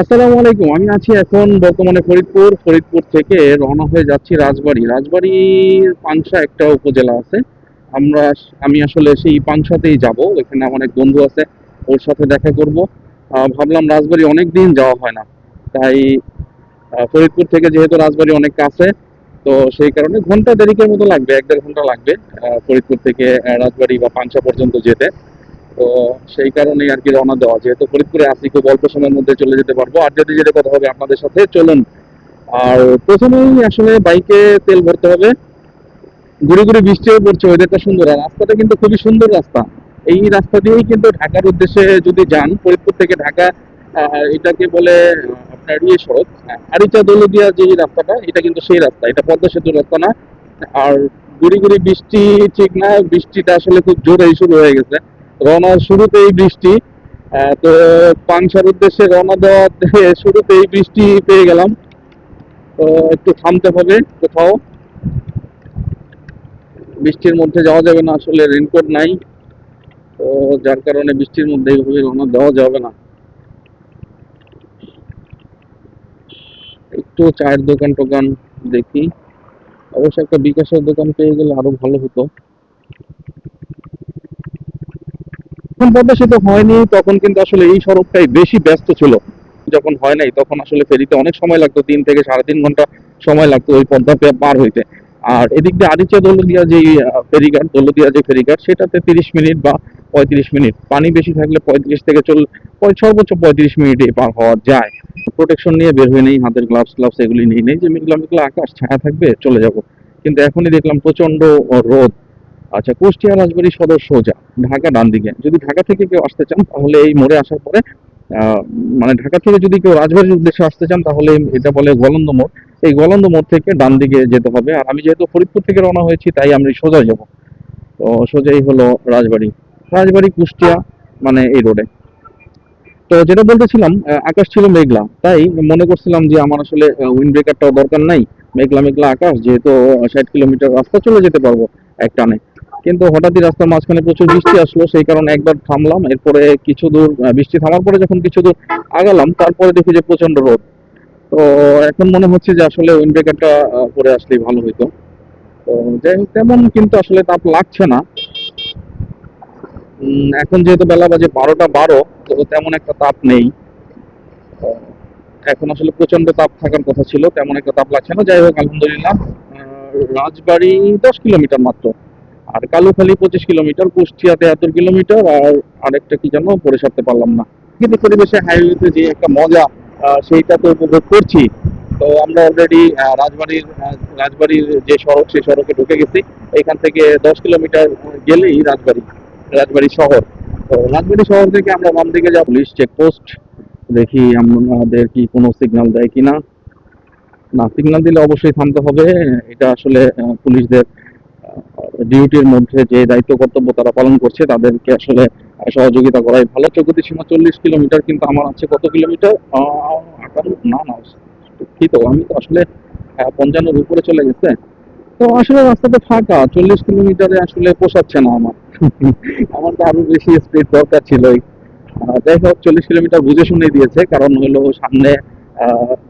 আসসালামু আলাইকুম। আমি আছি এখন বর্তমানে ফরিদপুর। ফরিদপুর থেকে রওনা হয়ে যাচ্ছি রাজবাড়ি। রাজবাড়ির পাংশা একটা উপজেলা আছে। আমরা আমি আসলে সেই পাংশাতেই যাব। এখানে আমার এক বন্ধু আছে, ওর সাথে দেখা করব। ভাবলাম রাজবাড়ি অনেক দিন যাওয়া হয় না। তাই ফরিদপুর থেকে যেহেতু রাজবাড়ি অনেক কাছে, তো সেই কারণে ঘণ্টা দেরিকের মতো লাগবে, এক দেড় ঘণ্টা লাগবে ফরিদপুর থেকে রাজবাড়ি বা পাংশা পর্যন্ত যেতে। তো সেই কারণেই আর কি রওনা দেওয়া। যেহেতু ফরিদপুরে আসি খুব অল্প সময়ের মধ্যে চলে যেতে পারব। আর যদি যেতে কথা হবে আপনাদের সাথে, চলুন। আর প্রথমেই আসলে বাইকে তেল ভরতে হবে। ঘুরে ঘুরে বৃষ্টিও পড়ছে ওয়েদারটা সুন্দর। আর রাস্তাটা কিন্তু খুবই সুন্দর রাস্তা। এই রাস্তা দিয়েই কিন্তু ঢাকার উদ্দেশ্যে যদি যান, ফরিদপুর থেকে ঢাকা এটাকে বলে আপনার ইয়ে সড়ক আরিচা দৌলদিয়া যে রাস্তাটা, এটা কিন্তু সেই রাস্তা। এটা পদ্মা সেতুর রাস্তা না। আর গুড়ি গুড়ি বৃষ্টি ঠিক না, বৃষ্টিটা আসলে খুব জোরেই শুরু হয়ে গেছে। রওনার শুরুতেই বৃষ্টি তো পাংশার উদ্দেশ্যে রওনা দেওয়াতে শুরুতেই বৃষ্টি পেয়ে গেলাম। তো একটু থামতে হবে কোথাও। বৃষ্টির মধ্যে যাওয়া যাবে না, আসলে রেনকোট নাই। তো যার কারণে বৃষ্টির মধ্যে এইভাবে রওনা দেওয়া যাবে না। একটু চায়ের দোকান টোকান দেখি। অবশ্য একটা বিকাশের দোকান পেয়ে গেলে আরও ভালো হতো। যখন পদ্মা সেতু হয়নি, তখন কিন্তু আসলে এই সড়কটাই বেশি ব্যস্ত ছিল। যখন হয় নাই, তখন আসলে ফেরিতে অনেক সময় লাগতো তিন থেকে সাড়ে তিন ঘণ্টা সময় লাগতো ওই পদ্মা পার হইতে। আর এদিক দিয়ে আরিচা দৌলদিয়া যে ফেরিঘাট, দৌলদিয়া যে ফেরিঘাট, সেটাতে তিরিশ মিনিট বা পঁয়ত্রিশ মিনিট। পানি বেশি থাকলে পঁয়ত্রিশ থেকে চল সর্বোচ্চ পঁয়ত্রিশ মিনিটে পার হওয়া যায়। প্রোটেকশন নিয়ে বের হয়ে নেই, হাতের গ্লাভস গ্লাভস এগুলি নিয়ে নেই যে, মেঘলা মেঘলা আকাশ, ছায়া থাকবে, চলে যাব। কিন্তু এখনই দেখলাম প্রচণ্ড রোদ। আচ্ছা কুষ্টিয়া রাজবাড়ি সদর সোজা ঢাকা ডান দিকে যদি ঢাকা থেকে কেউ আসতে চান, তাহলে এই মোড়ে আসার পরে মানে ঢাকা থেকে যদি কেউ রাজবাড়ির উদ্দেশ্যে আসতে চান, তাহলে এটা বলে গলন্দ মোড়। এই গলন্দ মোড় থেকে ডান দিকে যেতে হবে। আর আমি যেহেতু ফরিদপুর থেকে রওনা হয়েছি, তাই আমি সোজা যাব। তো সোজাই হলো রাজবাড়ি। রাজবাড়ি কুষ্টিয়া মানে এই রোডে। তো যেটা বলতেছিলাম আকাশ ছিল মেঘলা। তাই মনে করছিলাম যে আমার আসলে উইন্ড ব্রেকারটাও দরকার নাই। মেঘলা মেঘলা আকাশ, যেহেতু ষাট কিলোমিটার রাস্তা চলে যেতে পারব এক টানে। কিন্তু হঠাৎই রাস্তার মাঝখানে প্রচুর বৃষ্টি আসলো, সেই কারণে একবার থামলাম, এরপরে কিছু দূর বৃষ্টি থামার পরে যখন কিছু দূর আগালাম, তারপরে দেখি যে প্রচণ্ড রোদ। তো এখন মনে হচ্ছে যে আসলে উইন্ড ব্রেকারটা পরে আসলেই ভালো হইতো। তো যাই হোক, তেমন কিন্তু আসলে তাপ লাগছে না। এখন যেহেতু বেলা বাজে বারোটা বারো, তো তেমন একটা তাপ নেই। এখন আসলে প্রচণ্ড তাপ থাকার কথা ছিল, তেমন একটা তাপ লাগছে না। যাই হোক, আলহামদুলিল্লাহ রাজবাড়ি দশ কিলোমিটার মাত্র। আর কালুখালী পঁচিশ কিলোমিটার, কুষ্টিয়া তেহাত্তর কিলোমিটার আর আরেকটা কি যেন পরে সারতে পারলাম না। কিন্তু পরিবেশে হাইওয়েতে যে একটা মজা সেইটা তো উপভোগ করছি। তো আমরা অলরেডি রাজবাড়ির রাজবাড়ির যে সড়ক, সেই সড়কে ঢুকে গেছি। এখান থেকে দশ কিলোমিটার গেলেই রাজবাড়ি রাজবাড়ি শহর। তো রাজবাড়ি শহর থেকে আমরা বাম দিকে যাব, পুলিশ চেকপোস্ট দেখি আমাদের কি কোনো সিগন্যাল দেয় কিনা। না সিগন্যাল দিলে অবশ্যই থামতে হবে। এটা আসলে পুলিশদের ডিউটির মধ্যে যে দায়িত্ব, কর্তব্য তারা পালন করছে, তাদেরকে আসলে সহযোগিতা করাই ভালো। চৌকতি সীমা চল্লিশ কিলোমিটার কিন্তু আমার আছে কত কিলোমিটার? না না তো আমি তো আসলে পঞ্চান্নর উপরে চলে গেছে। তো আসলে ফাঁকা, চল্লিশ কিলোমিটারে আসলে পোষাচ্ছে না আমার। আমার তো আরও বেশি স্পিড দরকার ছিল যাই হোক, চল্লিশ কিলোমিটার বুঝে শুনে দিয়েছে, কারণ হলো সামনে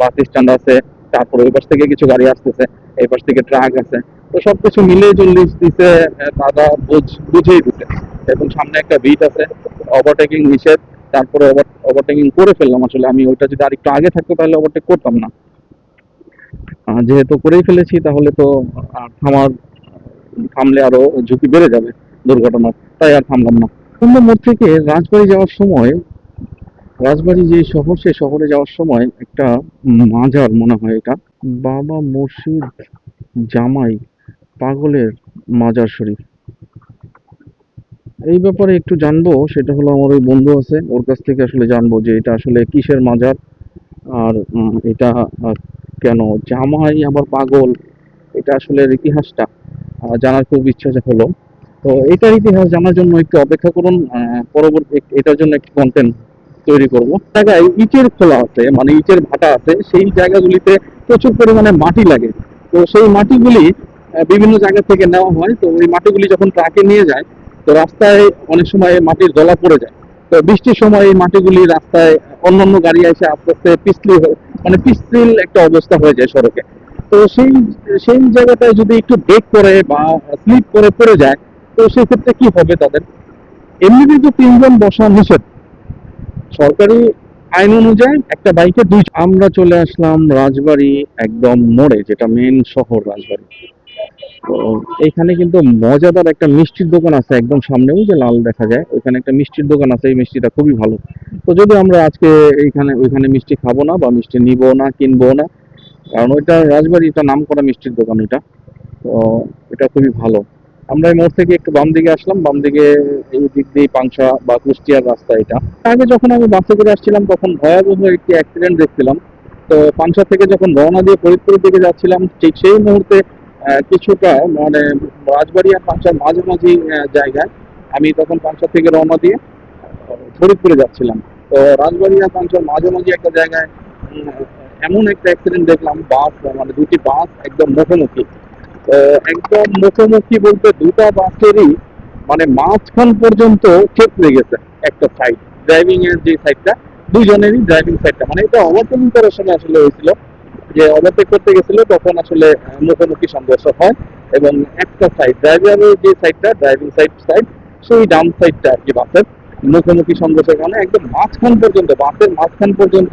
বাস স্ট্যান্ড আছে, তারপর ওই পাশ থেকে কিছু গাড়ি আসতেছে, এই পাশ থেকে ট্রাক আছে। তো সবকিছু মিলে চল্লিশ আহ, দাদা বুঝ বুঝেই দিছে। এবং সামনে একটা বিট আছে ওভারটেকিং নিষেধ তারপরে ওভারটেকিং করে ফেললাম আসলে। আমি ওইটা যদি আরেকটু আগে থাকতো তাহলে ওভারটেক করতাম না। যেহেতু করেই ফেলেছি তাহলে তো থামার থামলে আরও ঝুঁকি বেড়ে যাবে দুর্ঘটনার। তাই আর থামলাম না। কুম্ভ মোড় থেকে রাজবাড়ি যাওয়ার সময় রাজবাড়ি যে শহর সেই শহরে যাওয়ার সময় একটা মাজার মনে হয় এটা। বাবা মুর্শিদ জামাই পাগলের মাজার শরীফ। এই ব্যাপারে একটু জানব, সেটা হলো আমার ওই বন্ধু আছে, ওর কাছ থেকে আসলে জানব যে এটা আসলে কিসের মাজার, আর এটা কেন? জামাই আবার পাগল, এটা আসলে ইতিহাসটা জানার খুব ইচ্ছা হলো। তো এটার ইতিহাস জানার জন্য একটু অপেক্ষা করুন পরবর্তী, এটার জন্য একটি কন্টেন্ট তৈরি করব। জায়গায় ইটের খোলা আছে মানে ইটের ভাটা আছে, সেই জায়গাগুলিতে প্রচুর পরিমাণে মাটি লাগে। তো সেই মাটিগুলি বিভিন্ন জায়গা থেকে নেওয়া হয়। তো ওই মাটিগুলি যখন ট্রাকে নিয়ে যায়, তো রাস্তায় অনেক সময় মাটির দলা পড়ে যায়। তো বৃষ্টির সময় এই মাটিগুলি রাস্তায় অন্যান্য গাড়ি এসে আস্তে আস্তে পিছলি মানে পিছল একটা অবস্থা হয়ে যায় সড়কে। তো সেই সেই জায়গাটায় যদি একটু ব্রেক করে বা স্লিপ করে পড়ে যায়, তো সেই ক্ষেত্রে কি হবে তাদের? এমনি কিন্তু তিনজন বসা নিষেধ সরকারি আইন অনুযায়ী একটা বাইকে দুই আমরা চলে আসলাম রাজবাড়ি একদম মোড়ে, যেটা মেন শহর রাজবাড়ি। তো এইখানে কিন্তু মজাদার একটা মিষ্টির দোকান আছে একদম সামনে, ওই যে লাল দেখা যায়, ওইখানে একটা মিষ্টির দোকান আছে, এই মিষ্টিটা খুবই ভালো। তো যদি আমরা আজকে এইখানে, ওইখানে মিষ্টি খাব না বা মিষ্টি নিবো না, কিনবো না, কারণ ওইটা রাজবাড়ি এটা নাম করা মিষ্টির দোকান ওইটা, তো এটা খুবই ভালো। আমরা এই মোড় থেকে একটু বাম দিকে আসলাম, বাম দিকে এই দিক দিয়ে পাংশা বা কুষ্টিয়ার রাস্তা এটা। আগে যখন আমি বাসে করে আসছিলাম, তখন ভয়াবহ একটি অ্যাক্সিডেন্ট দেখছিলাম। তো পাংশা থেকে যখন রওনা দিয়ে ফরিদপুরের দিকে যাচ্ছিলাম, ঠিক সেই মুহূর্তে কিছুটা মানে রাজবাড়ি আর পাংশার মাঝামাঝি জায়গায় আমি তখন পাংশা থেকে রওনা দিয়ে ফরিদপুরে যাচ্ছিলাম। তো রাজবাড়ি আর পাংশার মাঝামাঝি একটা জায়গায় এমন একটা অ্যাক্সিডেন্ট দেখলাম, বাস মানে দুটি বাস একদম মুখোমুখি। একদম মুখোমুখি বলতে দুটা বাসেরই মানে মাঝখান পর্যন্ত চেপড়ে গেছে একটা সাইড ড্রাইভিং এর যে সাইডটা দুজনেরই ড্রাইভিং সাইডটা মানে এটা ওভারটেকিং করার সময় আসলে হয়েছিল। যে ওভারটেক করতে গেছিল, তখন আসলে মুখোমুখি সংঘর্ষ হয় এবং একটা সাইড ড্রাইভারের যে সাইডটা ড্রাইভিং সাইড সাইড সেই ডাউন সাইডটা আর কি বাসের মুখোমুখি সংঘর্ষের কারণে একদম মাঝখান পর্যন্ত, বাসের মাঝখান পর্যন্ত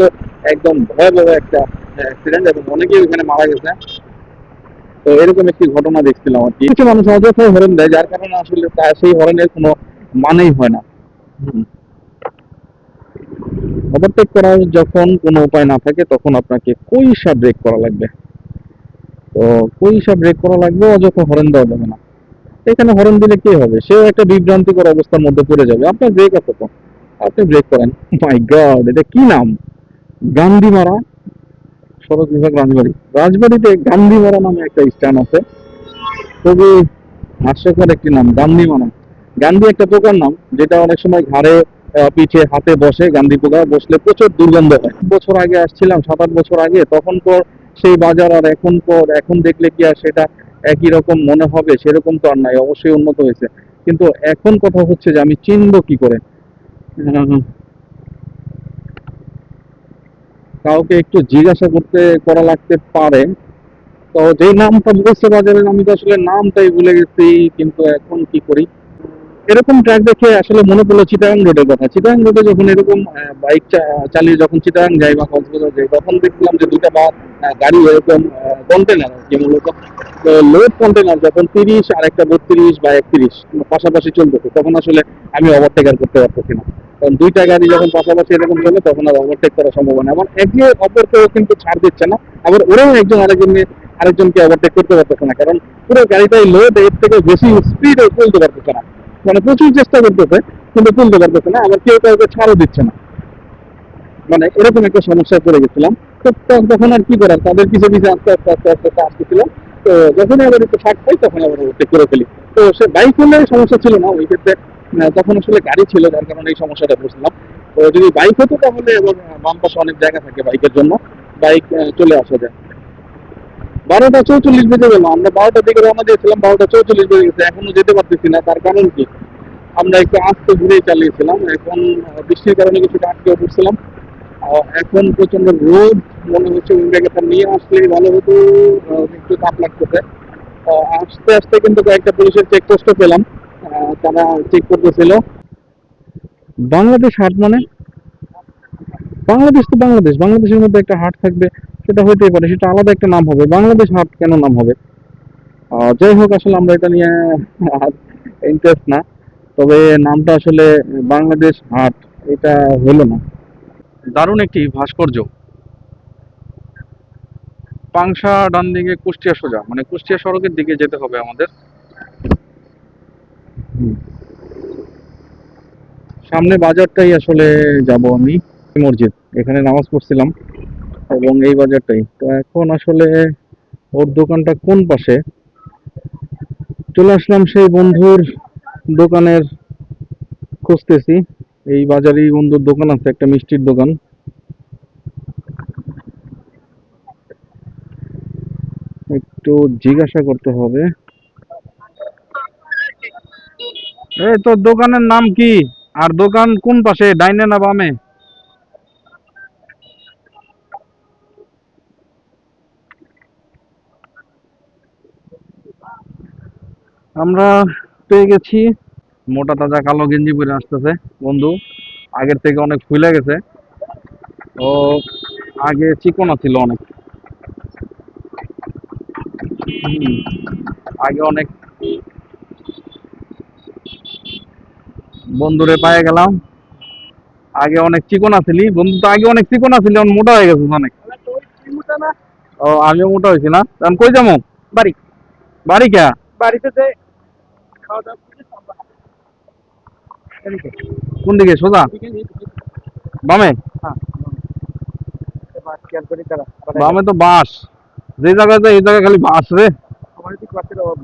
একদম ভয়াবহ একটা অ্যাক্সিডেন্ট এবং অনেকেই ওখানে মারা গেছে। তো এরকম একটি ঘটনা দেখছিলাম আর কি। কিছু মানুষ অযথাই হরেন দেয়, যার কারণে আসলে সেই হরেনের কোনো মানেই হয় না। ওভারটেক করার যখন কোনো উপায় না থাকে, তখন আপনাকে কইসা ব্রেক করা লাগবে? তো কইসা ব্রেক করা লাগবে? অযথা হরেন দেওয়া যাবে না। এখানে হরেন দিলে কি হবে? সেও একটা বিভ্রান্তিকর অবস্থার মধ্যে পড়ে যাবে। আপনার ব্রেক আছে তো। আপনি ব্রেক করেন। মাই গড এটা কি নাম? গান্ধীমারা, সড়ক বিভাগ রাজবাড়ি। রাজবাড়িতে গান্ধীমারা নামে একটা স্ট্যান্ড আছে। খুবই হাস্যকর একটি নাম, গান্ধীমারা। গান্ধী একটা পোকার নাম, যেটা অনেক সময় ঘাড়ে পিঠে হাতে বসে গান্ধী পোকা বসলে প্রচুর দুর্গন্ধ হয়। বছর আগে আসছিলাম সাত আট বছর আগে, তখন তো সেই বাজার আর এখন পর এখন দেখলে কি আর সেটা একই রকম মনে হবে, সেরকম তো আর নাই, অবশ্যই উন্নত হয়েছে। কিন্তু এখন কথা হচ্ছে যে আমি চিনব কি করে। কাউকে একটু জিজ্ঞাসা করতে করা লাগতে পারে। তো যে নামটা বলছে বাজারের আমি তো আসলে নামটাই ভুলে গেছি, কিন্তু এখন কি করি? এরকম ট্র্যাক দেখে আসলে মনে পড়ল চিটাগাং রোডের কথা। চিটাগাং রোডে যখন এরকম বাইক চালিয়ে যখন চিটাগাং যাই বা কক্সবাজার যাই, তখন দেখলাম যে দুটা বা গাড়ি এরকম কন্টেনার কি মূলত। লোড কন্টেনার যখন তিরিশ আর একটা বত্রিশ বা একত্রিশ পাশাপাশি চলতেছে, তখন আসলে আমি ওভারটেক আর করতে পারতেছি না। কারণ দুইটা গাড়ি যখন পাশাপাশি এরকম চলে, তখন আর ওভারটেক করা সম্ভব না এবং একে অপরকেও কিন্তু ছাড় দিচ্ছে না। আবার ওরাও একজন আরেকজনকে আরেকজনকে ওভারটেক করতে পারতেছে না। কারণ পুরো গাড়িটাই লোড এর থেকে বেশি স্পিডে চলতে পারতেছে না। মানে প্রচুর চেষ্টা করতেছে, কিন্তু তুলতে পারতেছে না। আবার কেউ কাউকে ছাড়ও দিচ্ছে না। মানে এরকম একটা সমস্যায় পড়ে গেছিলাম। তো তখন আর কি করার? তাদের পিছিয়ে পিছিয়ে আস্তে আস্তে আস্তে আস্তে আস্তে আসতেছিলাম তো যখনই আবার একটু ফাঁক পাই, তখন আবার ওভারটেক করে ফেলি। তো সে বাইক হলে সমস্যা ছিল না। ওই ক্ষেত্রে তখন আসলে গাড়ি ছিল, যার কারণে এই সমস্যাটা বুঝলাম তো যদি বাইক হতো তাহলে এবার বাম পাশে অনেক জায়গা থাকে বাইকের জন্য। বাইক চলে আসা যায়। বারোটা চৌচল্লিশ বেজে গেল। আমরা বারোটার দিকে রওনা দিয়েছিলাম, বারোটা চৌচল্লিশ বেজে গেছে। এখনও যেতে পারতেছি না, তার কারণ কি? আমরা একটু আস্তে ঘুরেই চালিয়েছিলাম। এখন বৃষ্টির কারণে কিছুটা আটকে পড়ছিলাম। এখন প্রচণ্ড রোদ, মনে হচ্ছে উইন্ডারটা নিয়ে আসলেই ভালো হতো একটু তাপ লাগতেছে। আস্তে আস্তে কিন্তু কয়েকটা পুলিশের চেকপোস্টও পেলাম। তারা চেক করতেছিল। বাংলাদেশ হাট মানে? বাংলাদেশ তো বাংলাদেশ। বাংলাদেশের মধ্যে একটা হাট থাকবে। সেটা হইতেই পারে সেটা আলাদা একটা নাম হবে। বাংলাদেশ হাট কেন নাম হবে? যাই হোক আসলে আমরা এটা নিয়ে ইন্টারেস্ট না। তবে নামটা আসলে বাংলাদেশ হাট এটা হলো না। দারুণ একটি ভাস্কর্য। পাংশা ডান দিকে কুষ্টিয়া সোজা মানে কুষ্টিয়া সড়কের দিকে যেতে হবে আমাদের। সামনে বাজারটাই আসলে যাব আমি মসজিদ। এখানে নামাজ পড়ছিলাম। এবং এই বাজারটাই। তো এখন আসলে ওর দোকানটা কোন পাশে? চলে আসলাম সেই বন্ধুর দোকানের খুঁজতেছি। এই বাজারেই বন্ধুর দোকান আছে, একটা মিষ্টির দোকান। একটু জিজ্ঞাসা করতে হবে। এই তোর দোকানের নাম কি? আর দোকান কোন পাশে? ডাইনে না বামে? আমরা পেয়ে গেছি। মোটা তাজা কালো গেঞ্জি পরে আসতেছে। বন্ধু আগের থেকে অনেক ফুলে গেছে। ও আগে চিকনা ছিল অনেক। আগে অনেক। বন্ধুরে পায়ে গেলাম। আগে অনেক চিকনা ছিলি বন্ধু তো আগে অনেক চিকনা ছিলি এখন মোটা হয়ে গেছে অনেক। ও আমিও মোটা হয়েছি না? এখন কই যাব? বাড়ি। বাড়ি কে? বাড়িতে যে কোন দিকে সোজা? বামে? বামে তো বাস। যে জায়গায় যায়, এই জায়গায় খালি বাস রে। আমার দিক বাসের অভাব